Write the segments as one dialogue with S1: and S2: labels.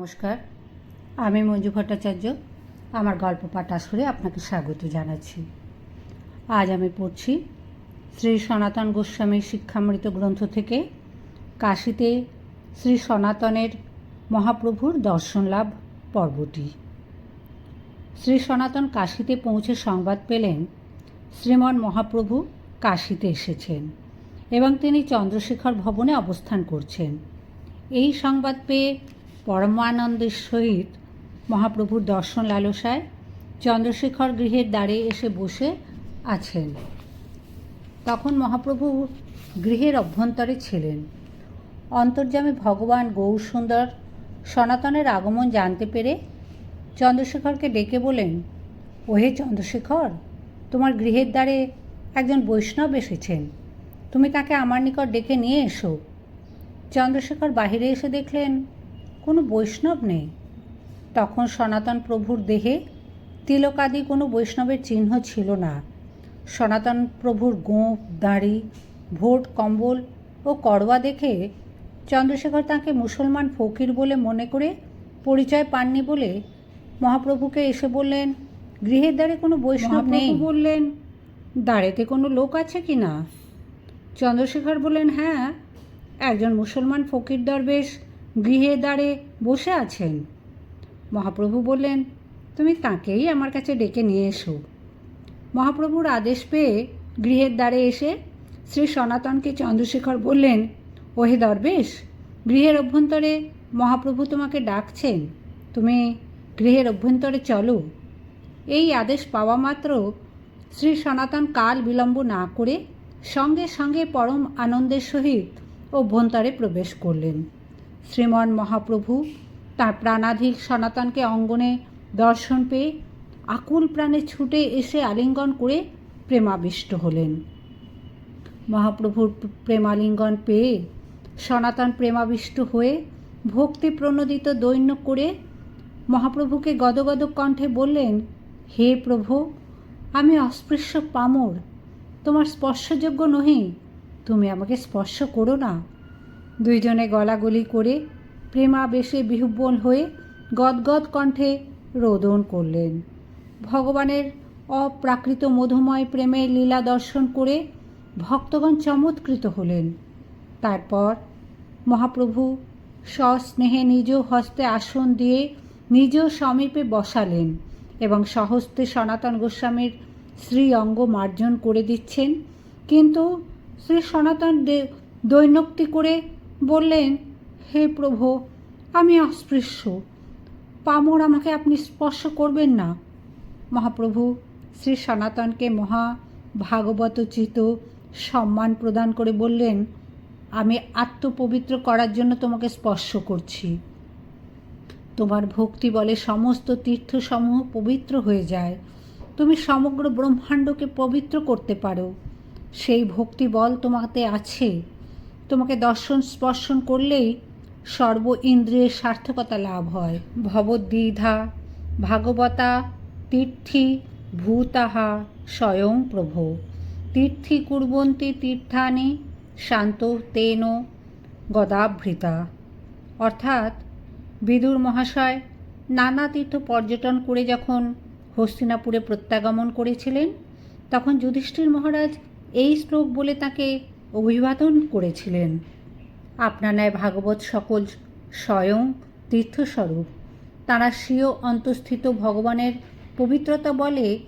S1: নমস্কার, আমি মঞ্জু ভট্টাচার্য, আমার গল্প পাঠ আসরে আপনাকে স্বাগত জানাচ্ছি। আজ আমি পড়ছি শ্রী সনাতন গোস্বামীর শিক্ষামৃত গ্রন্থ থেকে কাশীতে শ্রী সনাতনের মহাপ্রভুর দর্শন লাভ পর্বটি। শ্রী সনাতন কাশীতে পৌঁছে সংবাদ পেলেন শ্রীমন মহাপ্রভু কাশীতে এসেছেন এবং তিনি চন্দ্রশেখর ভবনে অবস্থান করছেন। এই সংবাদ পেয়ে পরমানন্দের সহিত মহাপ্রভুর দর্শন লালসায় চন্দ্রশেখর গৃহের দ্বারে এসে বসে আছেন। তখন মহাপ্রভু গৃহের অভ্যন্তরে ছিলেন। অন্তর্যামী ভগবান গৌরসুন্দর সনাতনের আগমন জানতে পেরে চন্দ্রশেখরকে ডেকে বলেন, ওহে চন্দ্রশেখর, তোমার গৃহের দ্বারে একজন বৈষ্ণব এসেছেন। তুমি তাকে আমার নিকট ডেকে নিয়ে এসো। চন্দ্রশেখর বাহিরে এসে দেখলেন কোনো বৈষ্ণব নেই। তখন সনাতন প্রভুর দেহে তিলকাদি কোনো বৈষ্ণবের চিহ্ন ছিল না। সনাতন প্রভুর গোঁফ দাড়ি ভোট কম্বল ও করওয়া দেখে চন্দ্রশেখর তাকে মুসলমান ফকির বলে মনে করে পরিচয় পাননি বলে মহাপ্রভুকে এসে বললেন গৃহের দ্বারে কোনো বৈষ্ণব নেই? বললেন দাঁড়েতে কোনো লোক আছে কি না? চন্দ্রশেখর বললেন হ্যাঁ একজন মুসলমান ফকির দরবেশ গৃহে দ্বারে বসে আছেন। মহাপ্রভু বললেন, তুমি তাকেই আমার কাছে ডেকে নিয়ে এসো। মহাপ্রভুর আদেশ পেয়ে গৃহের দ্বারে এসে শ্রী সনাতনকে চন্দ্রশেখর বললেন, ওহে দরবেশ, গৃহের অভ্যন্তরে মহাপ্রভু তোমাকে ডাকছেন। তুমি গৃহের অভ্যন্তরে চলো। এই আদেশ পাওয়া মাত্র শ্রী সনাতন কাল বিলম্ব না করে সঙ্গে সঙ্গে পরম আনন্দের সহিত অভ্যন্তরে প্রবেশ করলেন। শ্রীমন মহাপ্রভু তার প্রাণাধিক সনাতনকে অঙ্গনে দর্শন পেয়ে আকুল প্রাণে ছুটে এসে আলিঙ্গন করে প্রেমাবিষ্ট হলেন। মহাপ্রভুর প্রেমালিঙ্গন পেয়ে সনাতন প্রেমাবিষ্ট হয়ে ভক্তি প্রণোদিত দৈন্য করে মহাপ্রভুকে গদগদ কণ্ঠে বললেন, হে প্রভু, আমি অস্পৃশ্য পামর। তোমার স্পর্শযোগ্য নহি। তুমি আমাকে স্পর্শ করো না। দুইজনে গলাগলি করে প্রেমাবেশে বিহুব্বল হয়ে গদগদ কণ্ঠে রোদন করলেন। ভগবানের অপ্রাকৃত মধুময় প্রেমের লীলা দর্শন করে ভক্তগণ চমৎকৃত হলেন। তারপর মহাপ্রভু সস্নেহে নিজ হস্তে আসন দিয়ে নিজ সমীপে বসালেন এবং সহস্তে সনাতন গোস্বামীর শ্রী অঙ্গ মার্জন করে দিচ্ছেন। কিন্তু শ্রী সনাতন দৈনক্তি করে বললেন, হে প্রভু, আমি অস্পৃশ্য। পামর আমাকে আপনি স্পর্শ করবেন না। মহাপ্রভু, শ্রী সনাতনকে মহা ভাগবতচিত সম্মান প্রদান করে বললেন, আমি আত্মপবিত্র করার জন্য তোমাকে স্পর্শ করছি। তোমার ভক্তি বলে সমস্ত তীর্থসমূহ পবিত্র হয়ে যায়। তুমি সমগ্র ব্রহ্মাণ্ডকে পবিত্র করতে পারো। সেই ভক্তি বল তোমাতে আছে। তোমাকে দর্শন, স্পর্শন করলেই সর্ব ইন্দ্রিয়ের সার্থকতা লাভ হয়। ভবদ্বিধা, ভাগবতা, তীর্থি, ভূতাহা, স্বয়ং প্রভো। তীর্থি কুর্বন্তি তীর্থানি, শান্ত তেন গদাভৃতা। অর্থাৎ বিদুর মহাশয় নানা তীর্থ পর্যটন করে যখন হস্তিনাপুরে প্রত্যাগমন করেছিলেন, তখন যুধিষ্ঠির মহারাজ এই শ্লোক বলে তাকে অভিবাদন করেছিলেন। আপনা ন্যায় ভাগবত সকল স্বয়ং তীর্থস্বরূপ। তাঁরা স্বীয় অন্তঃস্থিত ভগবানের পবিত্রতা বলে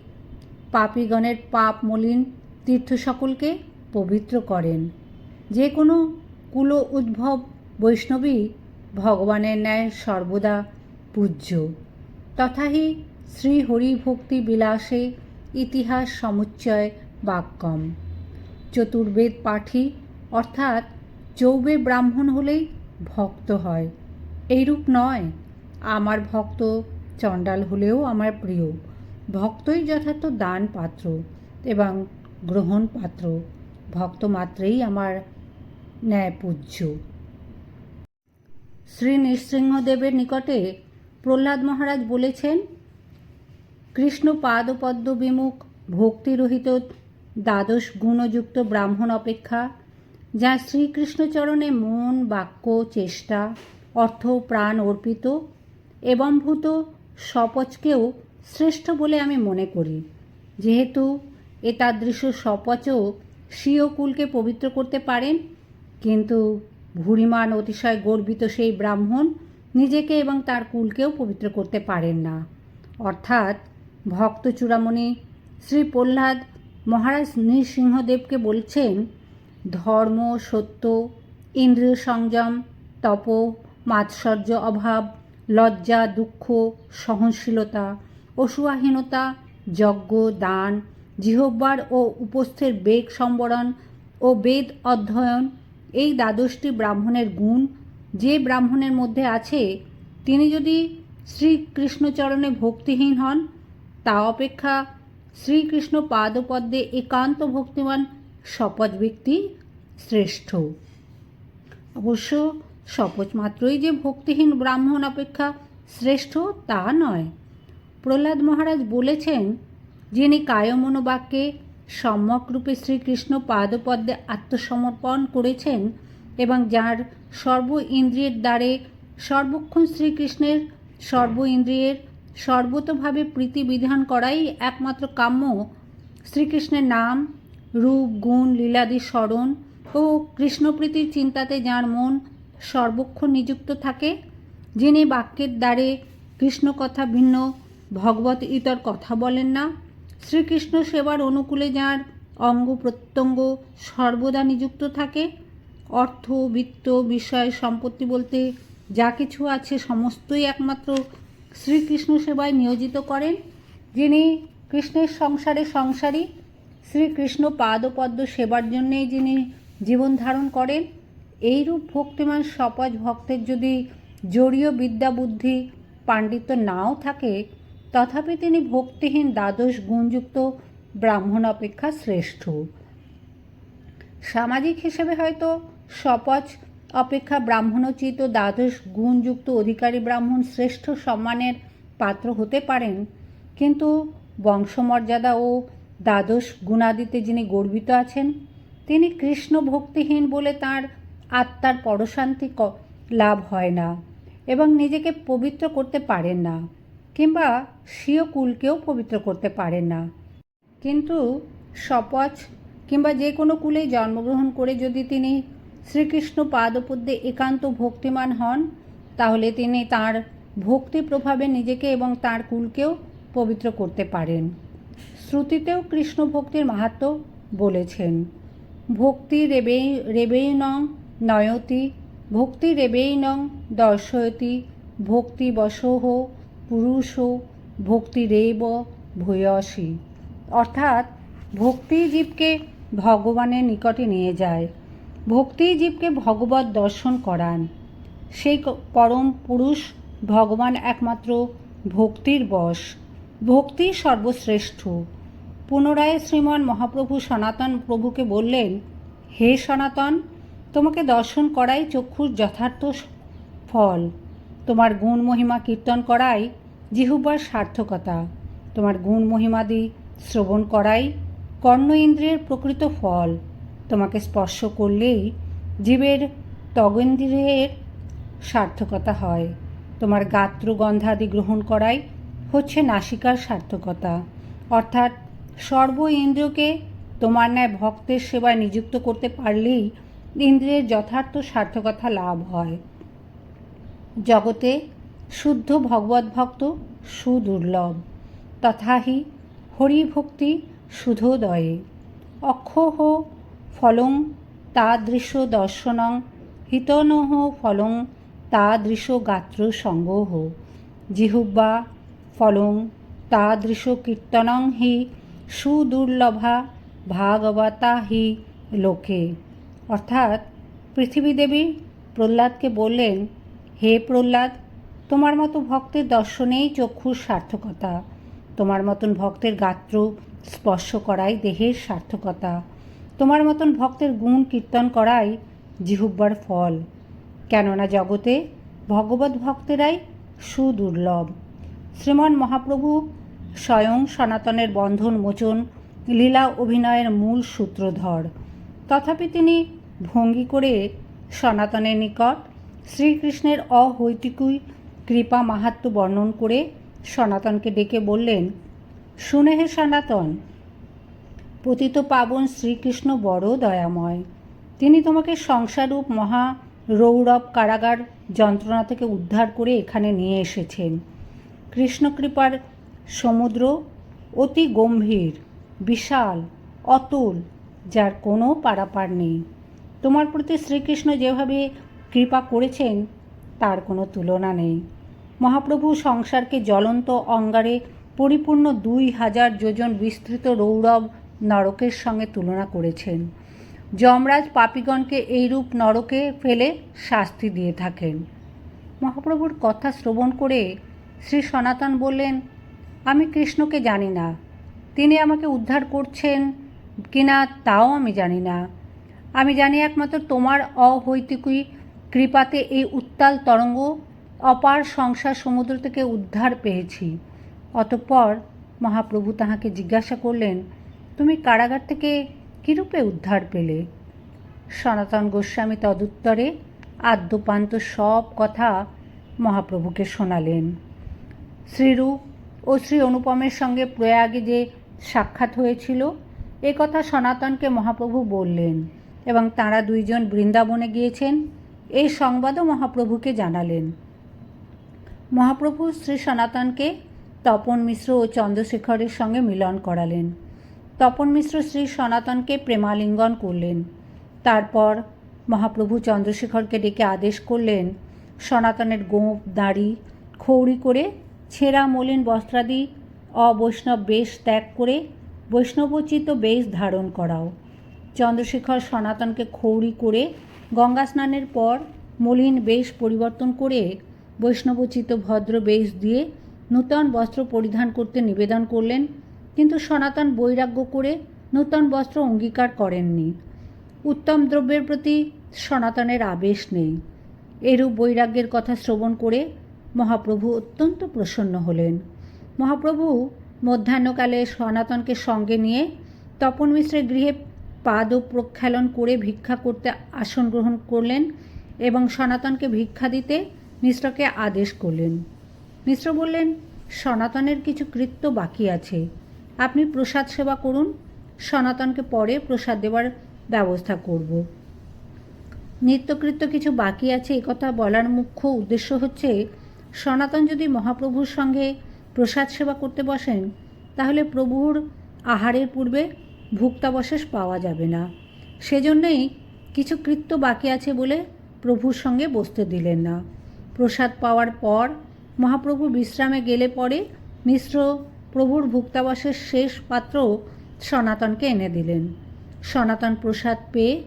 S1: পাপীগণের পাপ মলিন তীর্থ সকলকে পবিত্র করেন। যে কোনো কুল উদ্ভব বৈষ্ণবী ভগবানের ন্যায় সর্বদা পূজ্য। তথাহি শ্রী হরিভক্তি বিলাসে ইতিহাস সমুচ্চয় বাক্যম। চতুর্বেদ পাঠী, অর্থাৎ চৌবে ব্রাহ্মণ হলেই ভক্ত হয়। এইরূপ নয়, আমার ভক্ত চণ্ডাল হলেও আমার প্রিয়। ভক্তই যথার্থ দান পাত্র এবং গ্রহণ পাত্র ভক্ত মাত্রেই আমার ন্যায় পূজ্য শ্রী নৃসিংহদেবের নিকটে প্রহ্লাদ মহারাজ বলেছেন কৃষ্ণ পাদপদ্ম বিমুখ ভক্তিরহিত দ্বাদশ গুণযুক্ত ব্রাহ্মণ অপেক্ষা, যা শ্রীকৃষ্ণচরণে মন, বাক্য, চেষ্টা, অর্থ, প্রাণ অর্পিত এবং ভূত সপচকেও শ্রেষ্ঠ বলে আমি মনে করি। যেহেতু এতাদৃশ সপচও স্বীয় কুলকে পবিত্র করতে পারেন, কিন্তু ভুরিমান অতিশয় গর্বিত সেই ব্রাহ্মণ নিজেকে এবং তার কুলকেও পবিত্র করতে পারেন না। অর্থাৎ ভক্ত চূড়ামণি শ্রী প্রহ্লাদ মহারাজ নৃসিংহদেবকে বলছেন, ধর্ম, সত্য, ইন্দ্রিয় সংযম, তপ, মাৎসর্য অভাব, লজ্জা, দুঃখ, সহনশীলতা, অসুয়াহীনতা, যজ্ঞ, দান জিহব্বার ও উপস্থের বেগ সম্বরণ ও বেদ অধ্যয়ন, এই দ্বাদশটি ব্রাহ্মণের গুণ। যে ব্রাহ্মণের মধ্যে আছে, তিনি যদি শ্রীকৃষ্ণচরণে ভক্তিহীন হন, তা অপেক্ষা শ্রীকৃষ্ণ পাদপদ্মে একান্ত ভক্তিমান শপথ ব্যক্তি শ্রেষ্ঠ। অবশ্য শপথ মাত্রই যে ভক্তিহীন ব্রাহ্মণ অপেক্ষা শ্রেষ্ঠ তা নয়। প্রহ্লাদ মহারাজ বলেছেন, যিনি কায়মনোবাক্যে সম্যকরূপে শ্রীকৃষ্ণ পাদপদ্মে আত্মসমর্পণ করেছেন এবং যার সর্ব ইন্দ্রিয়ের দ্বারে সর্বক্ষণ শ্রীকৃষ্ণের সর্ব ইন্দ্রিয়ের সর্বতভাবে প্রীতি বিধান করাই একমাত্র কাম্য। শ্রীকৃষ্ণের নাম, রূপ, গুণ, লীলাদি স্মরণ ও কৃষ্ণপ্রীতির চিন্তাতে যার মন সর্বক্ষণ নিযুক্ত থাকে, যিনি বাক্যের দ্বারে কৃষ্ণ কথা ভিন্ন, ভগবত ইতর কথা বলেন না। শ্রীকৃষ্ণ সেবার অনুকূলে যার অঙ্গ প্রত্যঙ্গ সর্বদা নিযুক্ত থাকে। অর্থ, বিত্ত, বিষয়, সম্পত্তি বলতে যা কিছু আছে সমস্তই একমাত্র শ্রীকৃষ্ণ সেবায় নিয়োজিত করেন, যিনি কৃষ্ণের সংসারে সংসারী। শ্রীকৃষ্ণ পাদপদ্ম সেবার জন্যেই যিনি জীবন ধারণ করেন, এইরূপ ভক্তিমান সপজ ভক্তের যদি জড়ীয় বিদ্যা বুদ্ধি পাণ্ডিত্য নাও থাকে, তথাপি তিনি ভক্তিহীন দ্বাদশ গুণযুক্ত ব্রাহ্মণ অপেক্ষা শ্রেষ্ঠ। সামাজিক হিসেবে হয়তো সপচ অপেক্ষা ব্রাহ্মণোচিত দ্বাদশ গুণযুক্ত অধিকারী ব্রাহ্মণ শ্রেষ্ঠ সম্মানের পাত্র হতে পারেন, কিন্তু বংশমর্যাদা ও দ্বাদশ গুণাদিতে যিনি গর্বিত আছেন, তিনি কৃষ্ণ ভক্তিহীন বলে তার আত্মার পরশান্তি লাভ হয় না এবং নিজেকে পবিত্র করতে পারেন না কিংবা স্বীয় কুলকেও পবিত্র করতে পারেন না। কিন্তু শপথ কিংবা যে কোনো কুলেই জন্মগ্রহণ করে যদি তিনি শ্রীকৃষ্ণ পাদপদ্যে একান্ত ভক্তিমান হন, তাহলে তিনি তার ভক্তি প্রভাবে নিজেকে এবং তার কুলকেও পবিত্র করতে পারেন। শ্রুতিতেও কৃষ্ণ ভক্তির মাহাত্ম বলেছেন, ভক্তি রেবে রেবেইনং নয়তি, ভক্তি রেবেইনং দর্শয়তি, ভক্তি বসহ পুরুষ, ভক্তি রেব ভূয়সী। অর্থাৎ ভক্তি জীবকে ভগবানের নিকটে নিয়ে যায়। ভক্তি জীবকে ভগবত দর্শন করান। সেই পরম পুরুষ ভগবান একমাত্র ভক্তির বশ। ভক্তি সর্বশ্রেষ্ঠ। পুনরায় শ্রীমান মহাপ্রভু সনাতন প্রভুকে বললেন, হে সনাতন, তোমাকে দর্শন করাই চক্ষুর যথার্থ ফল। তোমার গুণ মহিমা কীর্তন করাই জিহুবার সার্থকতা। তোমার গুণ মহিমাদি শ্রবণ করাই কর্ণ ইন্দ্রিয়ের প্রকৃত ফল। তোমাকে স্পর্শ করলেই জীবের ত্বগেন্দ্রিয়ের সার্থকতা হয়। তোমার গাত্র গন্ধাদি গ্রহণ করাই হচ্ছে নাসিকার সার্থকতা। অর্থাৎ সর্ব ইন্দ্রিয়কে তোমার ন্যায় ভক্তের সেবায় নিযুক্ত করতে পারলেই ইন্দ্রিয়ের যথার্থ সার্থকতা লাভ হয়। জগতে শুদ্ধ ভগবত ভক্ত সুদুর্লভ। তথাহি হরিভক্তি সুধোদয়ে। অক্ষহ ফলং তাদৃশ দর্শনং, হিতনহ ফলং তাদৃশ গাত্র সঙ্গহ। জিহুব্বা ফলং তাদৃশ কীর্তনং হি, সুদুর্লভা ভাগবতা হি লোকে। অর্থাৎ পৃথিবীদেবী প্রহ্লাদকে বললেন, হে প্রহ্লাদ, তোমার মতো ভক্তের দর্শনেই চক্ষুর সার্থকতা। তোমার মতন ভক্তের গাত্র স্পর্শ করাই দেহের সার্থকতা। তোমার মতন ভক্তের গুণ কীর্তন করাই জিহুব্বার ফল। কেননা জগতে ভগবত ভক্তেরাই সুদুর্লভ। শ্রীমান মহাপ্রভু স্বয়ং সনাতনের বন্ধন মোচন লীলা অভিনয়ের মূল সূত্রধর। তথাপি তিনি ভঙ্গি করে সনাতনের নিকট শ্রীকৃষ্ণের অহৈতিকুই কৃপা মাহাত্ম বর্ণন করে সনাতনকে ডেকে বললেন, শুনে হে সনাতন পতিত পাবন শ্রীকৃষ্ণ বড় দয়াময়। তিনি তোমাকে সংসারূপ মহা রৌরব কারাগার যন্ত্রণা থেকে উদ্ধার করে এখানে নিয়ে এসেছেন। কৃষ্ণকৃপার সমুদ্র অতি গম্ভীর, বিশাল, অতুল, যার কোনো পারাপার নেই। তোমার প্রতি শ্রীকৃষ্ণ যেভাবে কৃপা করেছেন, তার কোনো তুলনা নেই। মহাপ্রভু সংসারকে জ্বলন্ত অঙ্গারে পরিপূর্ণ দুই হাজার যোজন বিস্তৃত রৌরব নরকের সঙ্গে তুলনা করেছেন। যমরাজ পাপিগণকে এইরূপ নরকে ফেলে শাস্তি দিয়ে থাকেন। মহাপ্রভুর কথা শ্রবণ করে শ্রী সনাতন বললেন, আমি কৃষ্ণকে জানি না। তিনি আমাকে উদ্ধার করছেন কিনা তাও আমি জানি না। আমি জানি একমাত্র তোমার অহৈতুকী কৃপাতে এই উত্তাল তরঙ্গ অপার সংসার সমুদ্র থেকে উদ্ধার পেয়েছি। অতঃপর মহাপ্রভু তাহাকে জিজ্ঞাসা করলেন তুমি কারাগার থেকে কীরূপে উদ্ধার পেলে? সনাতন গোস্বামী তদুত্তরে আদ্যপান্ত সব কথা মহাপ্রভুকে শোনালেন। শ্রীরূপ ও শ্রী অনুপমের সঙ্গে প্রয়াগে যে সাক্ষাৎ হয়েছিল, এ কথা সনাতনকে মহাপ্রভু বললেন এবং তাঁরা দুইজন বৃন্দাবনে গিয়েছেন, এই সংবাদও মহাপ্রভুকে জানালেন। মহাপ্রভু শ্রী সনাতনকে তপন মিশ্র ও চন্দ্রশেখরের সঙ্গে মিলন করালেন। তপন মিশ্র শ্রী সনাতনকে প্রেমালিঙ্গন করলেন। তারপর মহাপ্রভু চন্দ্রশেখরকে ডেকে আদেশ করলেন, সনাতনের গোঁপ দাড়ি খৌড়ি করে ছেঁড়া মলিন বস্ত্রাদি অবৈষ্ণব বেশ ত্যাগ করে বৈষ্ণবোচিত বেশ ধারণ করাও। চন্দ্রশেখর সনাতনকে খৌড়ি করে গঙ্গা স্নানের পর মলিন বেশ পরিবর্তন করে বৈষ্ণবোচিত ভদ্র বেশ দিয়ে নূতন বস্ত্র পরিধান করতে নিবেদন করলেন। কিন্তু সনাতন বৈরাগ্য করে নূতন বস্ত্র অঙ্গীকার করেননি। উত্তম দ্রব্যের প্রতি সনাতনের আবেশ নেই। এরূপ বৈরাগ্যের কথা শ্রবণ করে মহাপ্রভু অত্যন্ত প্রসন্ন হলেন। মহাপ্রভু মধ্যাহ্নকালে সনাতনকে সঙ্গে নিয়ে তপন মিশ্রের গৃহে পাদ প্রক্ষালন করে ভিক্ষা করতে আসন গ্রহণ করলেন এবং সনাতনকে ভিক্ষা দিতে মিশ্রকে আদেশ করলেন। মিশ্র বললেন, সনাতনের কিছু কৃত্য বাকি আছে। আপনি প্রসাদ সেবা করুন, সনাতনকে পরে প্রসাদ দেওয়ার ব্যবস্থা করব। নিত্যকৃত্য কিছু বাকি আছে কথা বলার মুখ্য উদ্দেশ্য হচ্ছে, সনাতন যদি মহাপ্রভুর সঙ্গে প্রসাদ সেবা করতে বসেন, তাহলে প্রভুর আহারের পূর্বে ভুক্তাবশেষ পাওয়া যাবে না। সেজন্যই কিছু কৃত্য বাকি আছে বলে প্রভুর সঙ্গে বসতে দিলেন না। প্রসাদ পাওয়ার পর মহাপ্রভু বিশ্রামে গেলে পরে মিশ্র প্রভুর ভুক্তাবাসের শেষ পাত্র সনাতনকে এনে দিলেন। সনাতন প্রসাদ পেয়ে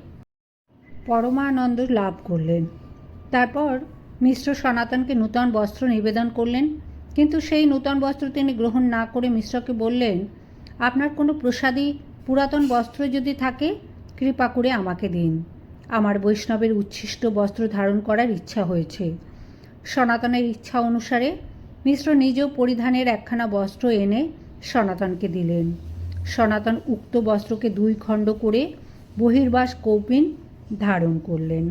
S1: পরমানন্দ লাভ করলেন। তারপর মিশ্র সনাতনকে নূতন বস্ত্র নিবেদন করলেন। কিন্তু সেই নূতন বস্ত্র তিনি গ্রহণ না করে মিশ্রকে বললেন, আপনার কোনো প্রসাদী পুরাতন বস্ত্র যদি থাকে, কৃপা করে আমাকে দিন। আমার বৈষ্ণবের উচ্ছিষ্ট বস্ত্র ধারণ করার ইচ্ছা হয়েছে। সনাতনের ইচ্ছা অনুসারে মিশ্র নিজেও পরিধানের একখানা বস্ত্র এনে সনাতনকে দিলেন। সনাতন উক্ত বস্ত্রকে দুই খণ্ড করে বহির্বাস কৌপিন ধারণ করলেন।